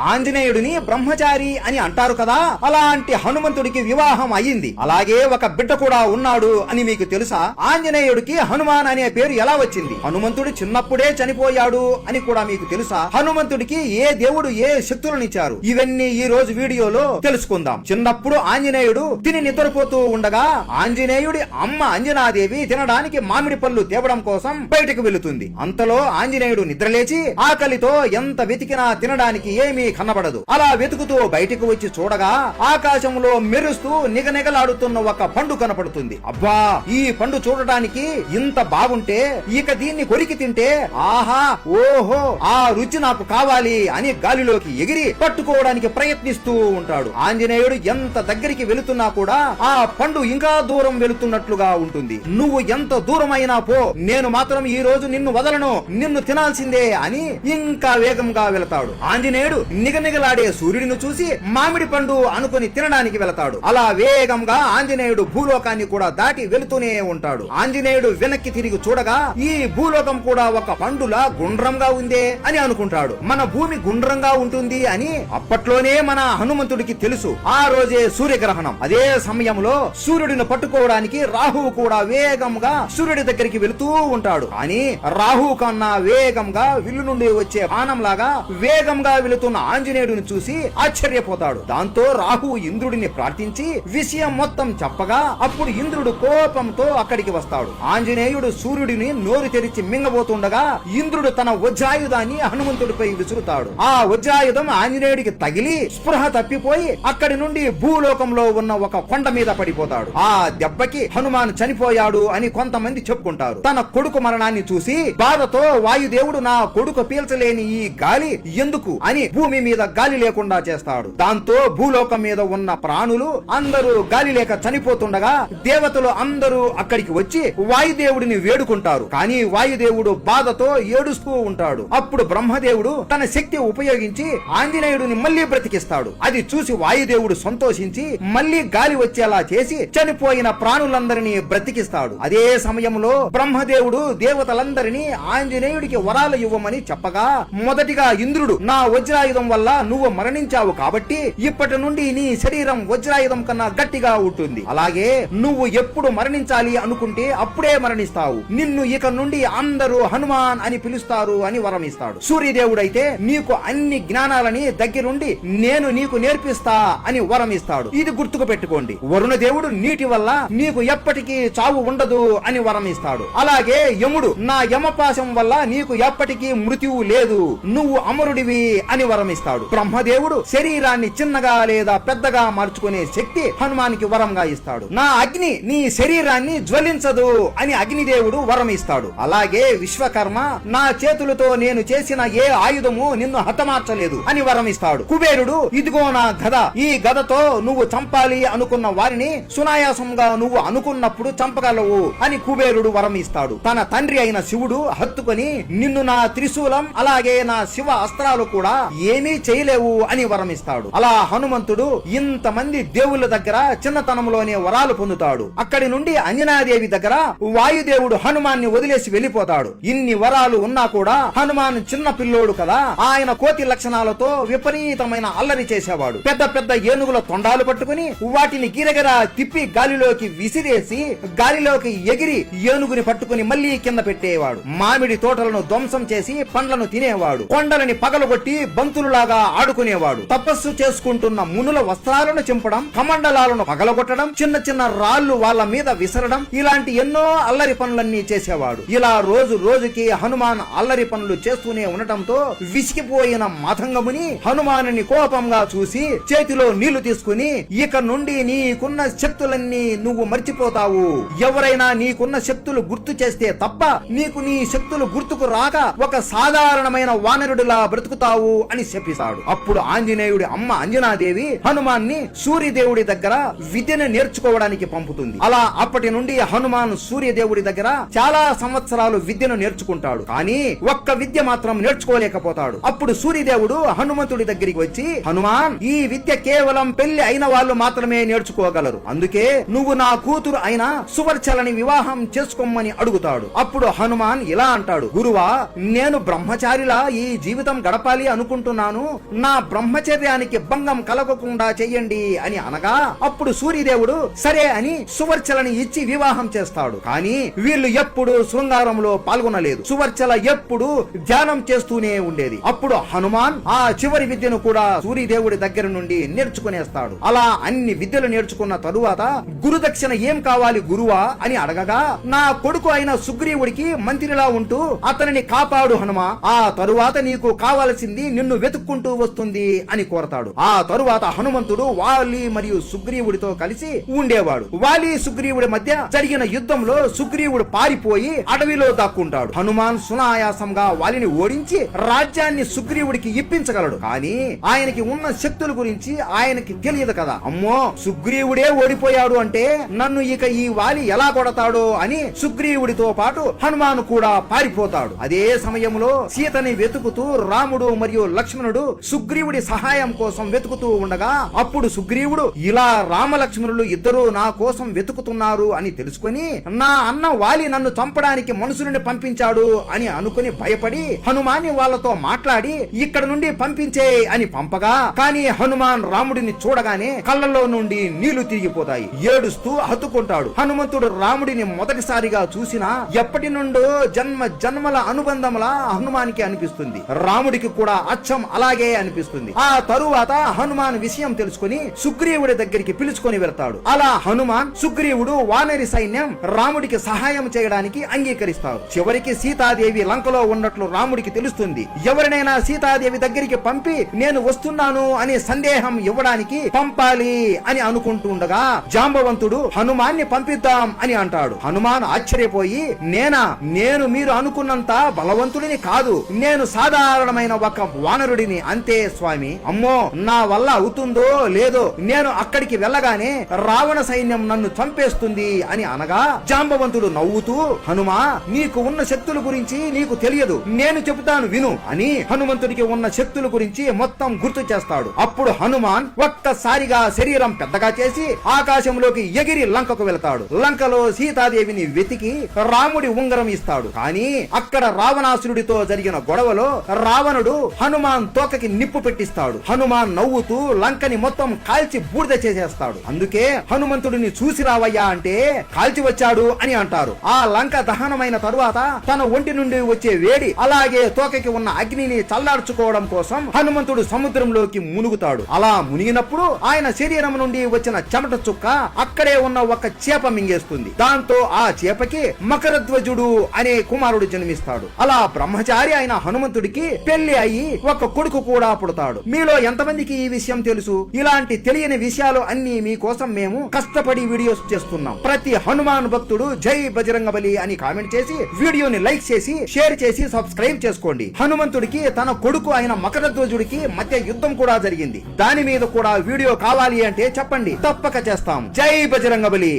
ఆంజనేయుడిని బ్రహ్మచారి అని అంటారు కదా అలాంటి హనుమంతుడికి వివాహం అయ్యింది. అలాగే ఒక బిడ్డ కూడా ఉన్నాడు అని మీకు తెలుసా? ఆంజనేయుడికి హనుమాన్ అనే పేరు ఎలా వచ్చింది? హనుమంతుడు చిన్నప్పుడే చనిపోయాడు అని కూడా మీకు తెలుసా? హనుమంతుడికి ఏ దేవుడు ఏ శక్తులనిచ్చారు ఇవన్నీ ఈ రోజు వీడియోలో తెలుసుకుందాం. చిన్నప్పుడు ఆంజనేయుడు తిని నిద్రపోతూ ఉండగా ఆంజనేయుడి అమ్మ అంజనాదేవి తినడానికి మామిడి పళ్ళు తేవడం కోసం బయటకు వెళుతుంది. అంతలో ఆంజనేయుడు నిద్రలేచి ఆకలితో ఎంత వెతికినా తినడానికి ఏమీ కనబడదు. అలా వెతుకుతూ బయటకు వచ్చి చూడగా ఆకాశంలో మెరుస్తూ నిగనిగలాడుతున్న ఒక పండు కనపడుతుంది. అబ్బా ఈ పండు చూడటానికి ఇంత బాగుంటే ఇక దీన్ని కొరికి తింటే ఆహా ఓహో ఆ రుచి నాకు కావాలి అని గాలిలోకి ఎగిరి పట్టుకోవడానికి ప్రయత్నిస్తూ ఉంటాడు. ఆంజనేయుడు ఎంత దగ్గరికి వెళుతున్నా కూడా ఆ పండు ఇంకా దూరం వెళుతున్నట్లుగా ఉంటుంది. నువ్వు ఎంత దూరమైనా పో నేను మాత్రం ఈ రోజు నిన్ను వదలను నిన్ను తినాల్సిందే అని ఇంకా వేగంగా వెళతాడు. ఆంజనేయుడు నిగనిగలాడే సూర్యుడిని చూసి మామిడి పండు అనుకుని తినడానికి వెళతాడు. అలా వేగంగా ఆంజనేయుడు భూలోకాన్ని కూడా దాటి వెళుతూనే ఉంటాడు. ఆంజనేయుడు వెనక్కి తిరిగి చూడగా ఈ భూలోకం కూడా ఒక పండులా గుండ్రంగా ఉందే అని అనుకుంటాడు. మన భూమి గుండ్రంగా ఉంటుంది అని అప్పట్లోనే మన హనుమంతుడికి తెలుసు. ఆ రోజే సూర్యగ్రహణం. అదే సమయంలో సూర్యుడిని పట్టుకోవడానికి రాహువు కూడా వేగంగా సూర్యుడి దగ్గరికి వెళుతూ ఉంటాడు. కానీ రాహు కన్నా వేగంగా విల్లు నుండి వచ్చే బాణంలాగా వేగంగా వెళుతున్న ఆంజనేయుడిని చూసి ఆశ్చర్యపోతాడు. దాంతో రాహు ఇంద్రుడిని ప్రార్థించి విషయం మొత్తం చెప్పగా అప్పుడు ఇంద్రుడు కోపంతో అక్కడికి వస్తాడు. ఆంజనేయుడు సూర్యుడిని నోరు తెరిచి మింగబోతుండగా ఇంద్రుడు తన వజ్రాయుధాన్ని హనుమంతుడిపై విసురుతాడు. ఆ వజ్రాయుధం ఆంజనేయుడికి తగిలి స్పృహ తప్పిపోయి అక్కడి నుండి భూలోకంలో ఉన్న ఒక కొండ మీద పడిపోతాడు. ఆ దెబ్బకి హనుమాన్ చనిపోయాడు అని కొంతమంది చెప్పుకుంటారు. తన కొడుకు మరణాన్ని చూసి బాధతో వాయుదేవుడు నా కొడుకు పీల్చలేని ఈ గాలి ఎందుకు? అని భూమి మీద గాలి లేకుండా చేస్తాడు. దాంతో భూలోకం మీద ఉన్న ప్రాణులు అందరూ గాలి లేక చనిపోతుండగా దేవతలు అందరూ అక్కడికి వచ్చి వాయుదేవుడిని వేడుకుంటారు. కానీ వాయుదేవుడు బాధతో ఏడుస్తూ ఉంటాడు. అప్పుడు బ్రహ్మదేవుడు తన శక్తి ఉపయోగించి ఆంజనేయుడిని మళ్ళీ బ్రతికిస్తాడు. అది చూసి వాయుదేవుడు సంతోషించి మళ్ళీ గాలి వచ్చేలా చేసి చనిపోయిన ప్రాణులందరినీ బ్రతికిస్తాడు. అదే సమయంలో బ్రహ్మదేవుడు దేవతలందరినీ ఆంజనేయుడికి వరాలు ఇవ్వమని చెప్పగా మొదటిగా ఇంద్రుడు నా వజ్రాయుధం వల్ల నువ్వు మరణించావు కాబట్టి ఇప్పటి నుండి నీ శరీరం వజ్రాయుధం కన్నా గట్టిగా ఉంటుంది. అలాగే నువ్వు ఎప్పుడు మరణించాలి అనుకుంటే అప్పుడే మరణిస్తావు. నిన్ను ఇక నుండి అందరూ హనుమాన్ అని పిలుస్తారు అని వరం ఇస్తాడు సూర్యదేవుడైతే నీకు అన్ని జ్ఞానాలని దగ్గరుండి నేను నీకు నేర్పిస్తా అని వరం ఇస్తాడు ఇది గుర్తుకు పెట్టుకోండి. వరుణ దేవుడు నీటి వల్ల నీకు ఎప్పటికీ చావు ఉండదు అని వరం ఇస్తాడు అలాగే యముడు నా యమపాశం వల్ల నీకు ఎప్పటికీ మృత్యువు లేదు. నువ్వు అమరుడివి అని వరం వరమిస్తాడు బ్రహ్మదేవుడు శరీరాన్ని చిన్నగా లేదా పెద్దగా మార్చుకునే శక్తి హనుమానికి వరంగా ఇస్తాడు. నా అగ్ని నీ శరీరాన్ని జ్వలించదు అని అగ్నిదేవుడు వరం ఇస్తాడు అలాగే విశ్వకర్మ నా చేతులతో నేను చేసిన ఏ ఆయుధము నిన్ను హతమార్చలేదు అని వరం ఇస్తాడు కుబేరుడు ఇదిగో నా గద. ఈ గదతో నువ్వు చంపాలి అనుకున్న వారిని సునాయాసంగా నువ్వు అనుకున్నప్పుడు చంపగలవు అని కుబేరుడు వరం ఇస్తాడు తన తండ్రి అయిన శివుడు హత్తుకొని నిన్ను నా త్రిశూలం అలాగే నా శివ అస్త్రాలు కూడా ఏమీ చేయలేవు అని వరం ఇస్తాడు అలా హనుమంతుడు ఇంతమంది దేవుళ్ళ దగ్గర చిన్నతనంలోనే వరాలు పొందుతాడు. అక్కడి నుండి అంజనాదేవి దగ్గర వాయుదేవుడు హనుమాన్ని వదిలేసి వెళ్ళిపోతాడు. ఇన్ని వరాలు ఉన్నా కూడా హనుమాన్ చిన్న పిల్లోడు కదా ఆయన కోతి లక్షణాలతో విపరీతమైన అల్లరి చేసేవాడు. పెద్ద పెద్ద ఏనుగుల తొండాలు పట్టుకుని వాటిని గిరగిరా తిప్పి గాలిలోకి విసిరేసి గాలిలోకి ఎగిరి ఏనుగుని పట్టుకుని మళ్ళీ కింద పెట్టేవాడు. మామిడి తోటలను ధ్వంసం చేసి పండ్లను తినేవాడు. కొండలని పగలగొట్టి బంతులు బంతులులాగా ఆడుకునేవాడు. తపస్సు చేసుకుంటున్న మునుల వస్త్రాలను చింపడం కమండలాలను పగలగొట్టడం చిన్న చిన్న రాళ్ళు వాళ్ళ మీద విసరడం ఇలాంటి ఎన్నో అల్లరి పనులన్నీ చేసేవాడు. ఇలా రోజు రోజుకి హనుమాన్ అల్లరి పనులు చేస్తూనే ఉండటంతో విసిగిపోయిన మతంగముని హనుమానుని కోపంగా చూసి చేతిలో నీళ్ళు తీసుకుని ఇక నుండి నీకున్న శక్తులన్నీ నువ్వు మర్చిపోతావు. ఎవరైనా నీకున్న శక్తులు గుర్తు చేస్తే తప్ప నీకు నీ శక్తులు గుర్తుకు రాక ఒక సాధారణమైన వానరుడిలా బ్రతుకుతావు అని శపిస్తాడు అప్పుడు ఆంజనేయుడి అమ్మ అంజనాదేవి హనుమాన్ని సూర్యదేవుడి దగ్గర విద్యను నేర్చుకోవడానికి పంపుతుంది. అలా అప్పటి నుండి హనుమాన్ సూర్యదేవుడి దగ్గర చాలా సంవత్సరాలు విద్యను నేర్చుకుంటాడు. కానీ ఒక్క విద్య మాత్రం నేర్చుకోలేకపోతాడు. అప్పుడు సూర్యదేవుడు హనుమంతుడి దగ్గరికి వచ్చి హనుమాన్ ఈ విద్య కేవలం పెళ్ళి అయిన వాళ్ళు మాత్రమే నేర్చుకోగలరు. అందుకే నువ్వు నా కూతురు అయిన సువర్చలని వివాహం చేసుకోమని అడుగుతాడు. అప్పుడు హనుమాన్ ఇలా అంటాడు గురువా నేను బ్రహ్మచారిలా ఈ జీవితం గడపాలి అనుకుంటున్నాను చేస్తున్నాను నా బ్రహ్మచర్యానికి భంగం కలగకుండా చెయ్యండి అని అనగా అప్పుడు సూర్యదేవుడు సరే అని సువర్చలని ఇచ్చి వివాహం చేస్తాడు. కానీ వీళ్ళు ఎప్పుడు శృంగారంలో పాల్గొనలేదు. సువర్చల ఎప్పుడు ధ్యానం చేస్తూనే ఉండేది. అప్పుడు హనుమాన్ ఆ చివరి విద్యను కూడా సూర్యదేవుడి దగ్గర నుండి నేర్చుకునేస్తాడు. అలా అన్ని విద్యలు నేర్చుకున్న తరువాత గురుదక్షిణ ఏం కావాలి గురువా అని అడగగా నా కొడుకు అయిన సుగ్రీవుడికి మంత్రిలా ఉంటూ అతనిని కాపాడు హనుమ ఆ తరువాత నీకు కావలసింది నిన్ను వెతుక్కుంటూ వస్తుంది అని కోరతాడు. ఆ తరువాత హనుమంతుడు వాలి మరియు సుగ్రీవుడితో కలిసి ఉండేవాడు. వాలి సుగ్రీవుడి మధ్య జరిగిన యుద్ధంలో సుగ్రీవుడు పారిపోయి అడవిలో దాక్కుంటాడు. హనుమాన్ సునాయాసంగా వాలిని ఓడించి రాజ్యాన్ని సుగ్రీవుడికి ఇప్పించగలడు. కానీ ఆయనకి ఉన్న శక్తుల గురించి ఆయనకి తెలియదు కదా. అమ్మో సుగ్రీవుడే ఓడిపోయాడు అంటే నన్ను ఇక ఈ వాలి ఎలా కొడతాడో అని సుగ్రీవుడితో పాటు హనుమాన్ కూడా పారిపోతాడు. అదే సమయంలో సీతని వెతుకుతూ రాముడు మరియు లక్ష్మణుడు సుగ్రీవుడి సహాయం కోసం వెతుకుతూ ఉండగా అప్పుడు సుగ్రీవుడు ఇలా రామలక్ష్మణులు ఇద్దరు నా కోసం వెతుకుతున్నారు అని తెలుసుకొని నా అన్న వాలి నన్ను చంపడానికి మనుషులని పంపించాడు అని అనుకుని భయపడి హనుమాని వాళ్ళతో మాట్లాడి ఇక్కడ నుండి పంపించే అని పంపగా కానీ హనుమాన్ రాముడిని చూడగానే కళ్ళలో నుండి నీళ్ళు తిరిగిపోతాయి. ఏడుస్తూ హత్తుకుంటాడు. హనుమంతుడు రాముడిని మొదటిసారిగా చూసినా ఎప్పటి నుండో జన్మ జన్మల అనుబంధంలా హనుమానికి అనిపిస్తుంది. రాముడికి కూడా అచ్చం అలాగే అనిపిస్తుంది. ఆ తరువాత హనుమాన్ విషయం తెలుసుకుని సుగ్రీవుడి దగ్గరికి పిలుచుకొని వెళ్తాడు. అలా హనుమాన్ సుగ్రీవుడు వానరి సైన్యం రాముడికి సహాయం చేయడానికి అంగీకరిస్తారు చివరికి సీతాదేవి లంకలో ఉన్నట్లు రాముడికి తెలుస్తుంది. ఎవరినైనా సీతాదేవి దగ్గరికి పంపి నేను వస్తున్నాను అనే సందేహం ఇవ్వడానికి పంపాలి అని అనుకుంటుండగా జాంబవంతుడు హనుమాన్ని పంపిద్దాం అని అంటాడు. హనుమాన్ ఆశ్చర్యపోయి నేనా? నేను మీరు అనుకున్నంత బలవంతుడిని కాదు. నేను సాధారణమైన ఒక వానరుడిని అంతే స్వామి. అమ్మో నా వల్ల అవుతుందో లేదో నేను అక్కడికి వెళ్ళగానే రావణ సైన్యం నన్ను చంపేస్తుంది అని అనగా జాంబవంతుడు నవ్వుతూ హనుమా నీకు ఉన్న శక్తుల గురించి నీకు తెలియదు. నేను చెబుతాను విను అని హనుమంతుడికి ఉన్న శక్తుల గురించి మొత్తం గుర్తు చేస్తాడు. అప్పుడు హనుమాన్ ఒక్కసారిగా శరీరం పెద్దగా చేసి ఆకాశంలోకి ఎగిరి లంకకు వెళతాడు. లంకలో సీతాదేవిని వెతికి రాముడి ఉంగరం ఇస్తాడు. కానీ అక్కడ రావణాసురుడితో జరిగిన గొడవలో రావణుడు హనుమాన్ తోకకి నిప్పు పెట్టిస్తాడు. హనుమాన్ నవ్వుతూ లంకని మొత్తం కాల్చి బూడిద చేసేస్తాడు. అందుకే హనుమంతుడిని చూసి రావయ్యా అంటే కాల్చి వచ్చాడు అని అంటారు. ఆ లంక దహనమైన తరువాత తన ఒంటి నుండి వచ్చే వేడి అలాగే తోకకి ఉన్న అగ్నిని చల్లార్చుకోవడం కోసం హనుమంతుడు సముద్రంలోకి మునుగుతాడు. అలా మునిగినప్పుడు ఆయన శరీరం నుండి వచ్చిన చెమట చుక్క అక్కడే ఉన్న ఒక చేప మింగేస్తుంది. దాంతో ఆ చేపకి మకరధ్వజుడు అనే కుమారుడు జన్మిస్తాడు. అలా బ్రహ్మచారి అయిన హనుమంతుడికి పెళ్ళి అయి ఒక కొడుకు కూడా పుడతాడు. మీలో ఎంతమందికి ఈ విషయం తెలుసు? ఇలాంటి తెలియని విషయాలు అన్ని మీకోసం మేము కష్టపడి వీడియోస్ చేస్తున్నాం. ప్రతి హనుమాన్ భక్తుడు జై బజరంగ బలి అని కామెంట్ చేసి వీడియోని లైక్ చేసి షేర్ చేసి సబ్స్క్రైబ్ చేసుకోండి. హనుమంతుడికి తన కొడుకు అయిన మకరధ్వజుడికి మధ్య యుద్ధం కూడా జరిగింది. దాని మీద కూడా వీడియో కావాలి అంటే చెప్పండి. తప్పక చేస్తాం. జై బజరంగ బలి!